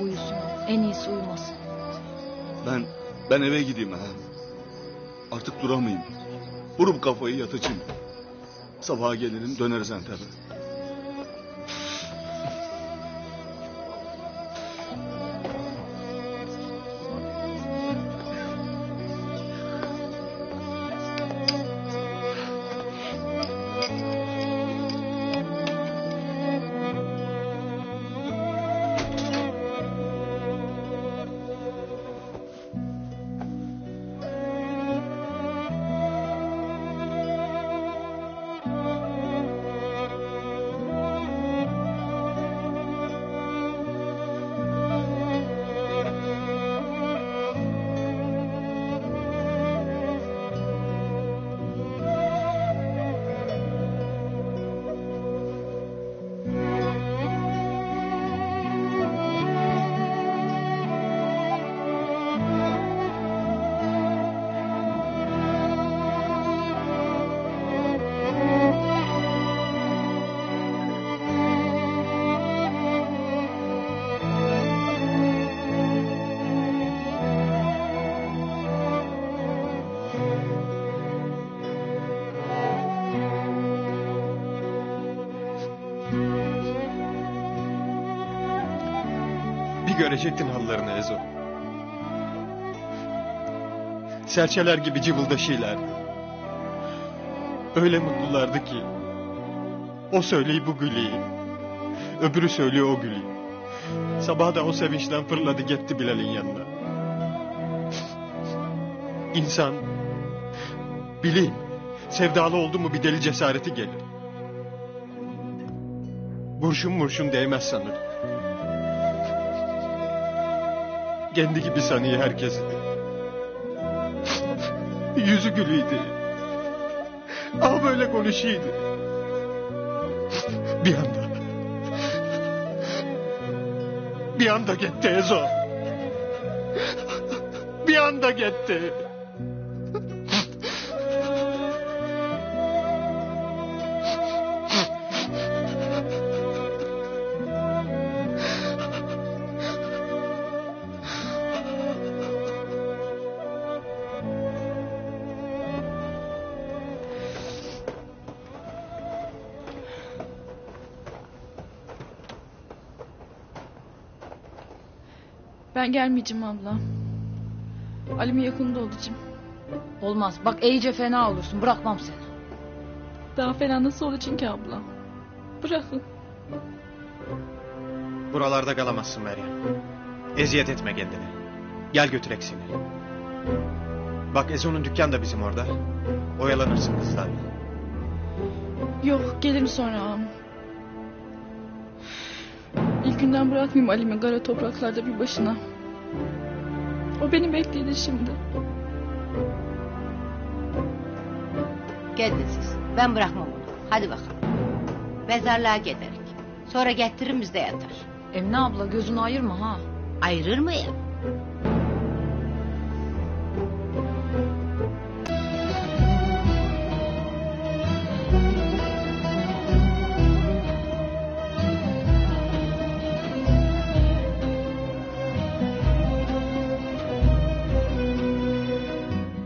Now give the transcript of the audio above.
Uyusun o. En iyisi uyumasın. Ben ben eve gideyim ha. Artık duramayayım. Vurup kafayı yatacağım. Sabaha gelirim döneriz Antep'e. Görecektin hallarını Ezo. Serçeler gibi cıvıldaşıyorlardı. Öyle mutlulardı ki. O söyleyi bu gülüyor. Öbürü söylüyor o gülüyor. Sabah da o sevinçten fırladı gitti Bilal'in yanına. İnsan bileyim sevdalı oldu mu bir deli cesareti gelir. Burşun murşun değmez sanır. Kendi gibi sanıyor herkesi. Yüzü gülüydü. Ama böyle konuşuyordu. Bir anda. Bir anda gitti Ezo. Bir anda gitti. Ben gelmeyeceğim abla. Ali'min yakında olacağım. Olmaz. Bak iyice fena olursun. Bırakmam seni. Daha fena nasıl olacağım ki abla? Bırakın. Buralarda kalamazsın Meryem. Eziyet etme kendini. Gel götürek seni. Bak Ezo'nun dükkan da bizim orada. Oyalanırsın kızlarla. Yok gelirim sonra ağam. İlk günden bırakmayayım Ali'mi kara topraklarda bir başına. O beni bekledi şimdi. Gidin siz. Ben bırakmam onu. Hadi bakalım. Mezarlığa giderik. Sonra getiririm bizde yatar. Emine abla gözünü ayırma ha. Ayırır mı ya?